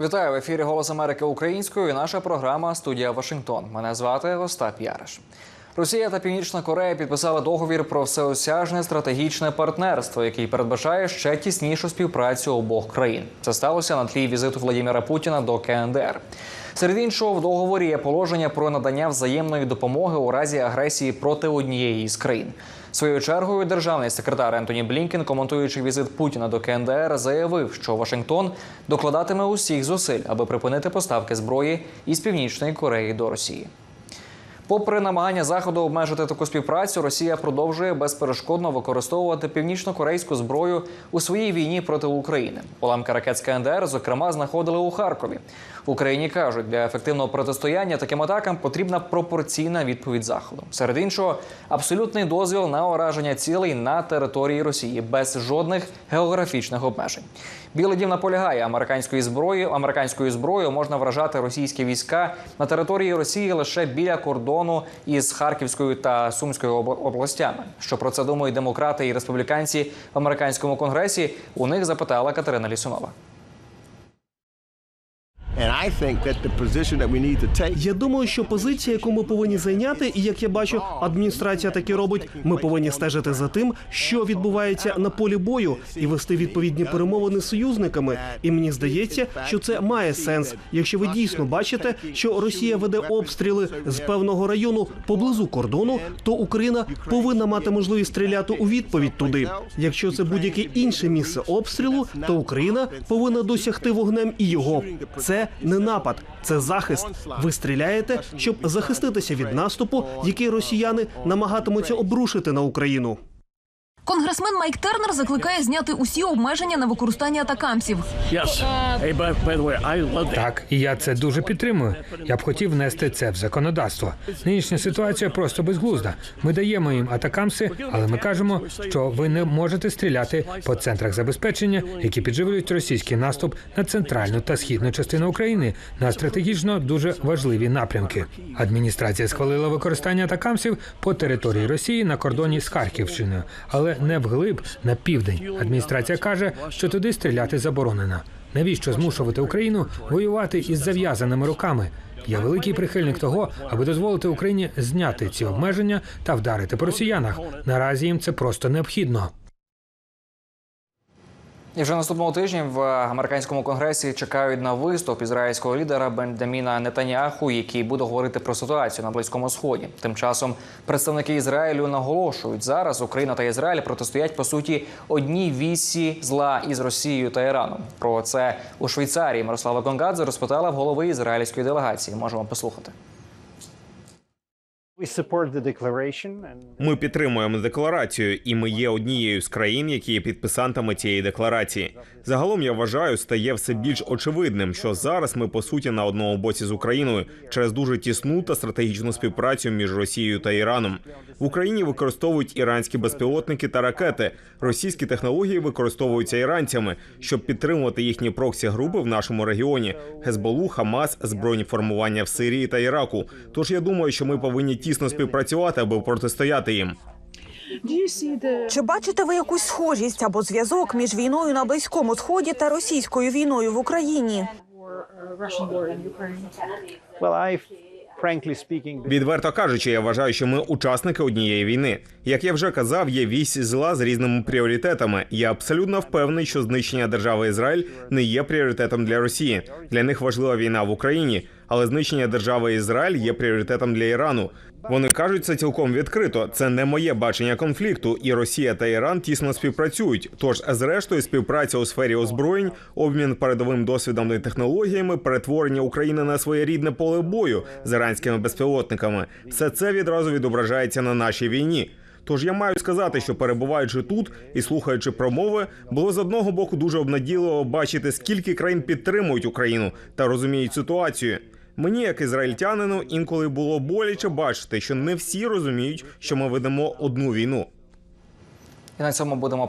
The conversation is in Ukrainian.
Вітаю в ефірі Голос Америки українською. Наша програма Студія Вашингтон. Мене звати Остап Яриш. Росія та Північна Корея підписали договір про всеосяжне стратегічне партнерство, який передбачає ще тіснішу співпрацю обох країн. Це сталося на тлі візиту Владимира Путіна до КНДР. Серед іншого, в договорі є положення про надання взаємної допомоги у разі агресії проти однієї із країн. Своєю чергою державний секретар Ентоні Блінкен, коментуючи візит Путіна до КНДР, заявив, що Вашингтон докладатиме усіх зусиль, аби припинити поставки зброї із північної Кореї до Росії. Попри намагання заходу обмежити таку співпрацю, Росія продовжує безперешкодно використовувати північно-корейську зброю у своїй війні проти України. Уламки ракет з КНДР, зокрема, знаходили у Харкові. В Україні кажуть, для ефективного протистояння таким атакам потрібна пропорційна відповідь заходу. Серед іншого, абсолютний дозвіл на ураження цілей на території Росії без жодних географічних обмежень. Білий дім наполягає, американською зброєю американською зброєю можна вражати російські війська на території Росії лише біля кордону із Харківською та Сумською обла- областями. Що про це думають демократи і республіканці в американському конгресі? У них запитала Катерина Лісунова. Я думаю, що позиція, яку ми повинні зайняти, і як я бачу, адміністрація так і робить. Ми повинні стежити за тим, що відбувається на полі бою, і вести відповідні перемовини з союзниками. І мені здається, що це має сенс, якщо ви дійсно бачите, що Росія веде обстріли з певного району поблизу кордону, то Україна повинна мати можливість стріляти у відповідь туди. Якщо це будь-яке інше місце обстрілу, то Україна повинна досягти вогнем і його. Це не напад, це захист. Ви стріляєте, щоб захиститися від наступу, який росіяни намагатимуться обрушити на Україну. Конгресмен Майк Тернер закликає зняти усі обмеження на використання атакамсів. Так, і я це дуже підтримую. Я б хотів внести це в законодавство. Нинішня ситуація просто безглузда. Ми даємо їм атакамси, але ми кажемо, що ви не можете стріляти по центрах забезпечення, які підживлюють російський наступ на центральну та східну частину України на стратегічно дуже важливі напрямки. Адміністрація схвалила використання атакамсів по території Росії на кордоні з Харківщиною, але не вглиб на південь. Адміністрація каже, що туди стріляти заборонено. Навіщо змушувати Україну воювати із зав'язаними руками? Я великий прихильник того, аби дозволити Україні зняти ці обмеження та вдарити по росіянах. Наразі їм це просто необхідно. І вже наступного тижня в американському конгресі чекають на виступ ізраїльського лідера Бендаміна Нетаняху, який буде говорити про ситуацію на близькому сході. Тим часом представники Ізраїлю наголошують, зараз Україна та Ізраїль протистоять по суті одній вісі зла із Росією та Іраном. Про це у Швейцарії Мирослава Гонгадзе розпитала в голови ізраїльської делегації. Можемо послухати. Ми підтримуємо декларацію, і ми є однією з країн, які є підписантами цієї декларації. Загалом я вважаю, стає все більш очевидним, що зараз ми по суті на одному боці з Україною через дуже тісну та стратегічну співпрацю між Росією та Іраном. В Україні використовують іранські безпілотники та ракети. Російські технології використовуються іранцями, щоб підтримувати їхні проксі групи в нашому регіоні: Хезболу, Хамас, збройні формування в Сирії та Іраку. Тож я думаю, що ми повинні тісно співпрацювати, аби протистояти їм. Чи бачите ви якусь схожість або зв'язок між війною на близькому сході та російською війною в Україні? well, I Відверто кажучи, я вважаю, що ми учасники однієї війни. Як я вже казав, є вісь зла з різними пріоритетами. Я абсолютно впевнений, що знищення держави Ізраїль не є пріоритетом для Росії. Для них важлива війна в Україні, але знищення держави Ізраїль є пріоритетом для Ірану. Вони кажуть це цілком відкрито. Це не моє бачення конфлікту, і Росія та Іран тісно співпрацюють. Тож, зрештою, співпраця у сфері озброєнь, обмін передовим досвідом і технологіями, перетворення України на своєрідне поле бою з іранськими безпілотниками. Все це відразу відображається на нашій війні. Тож я маю сказати, що перебуваючи тут і слухаючи промови, було з одного боку дуже обнадійливо бачити, скільки країн підтримують Україну та розуміють ситуацію. Мені, як ізраїльтянину, інколи було боляче бачити, що не всі розуміють, що ми ведемо одну війну. І на цьому будемо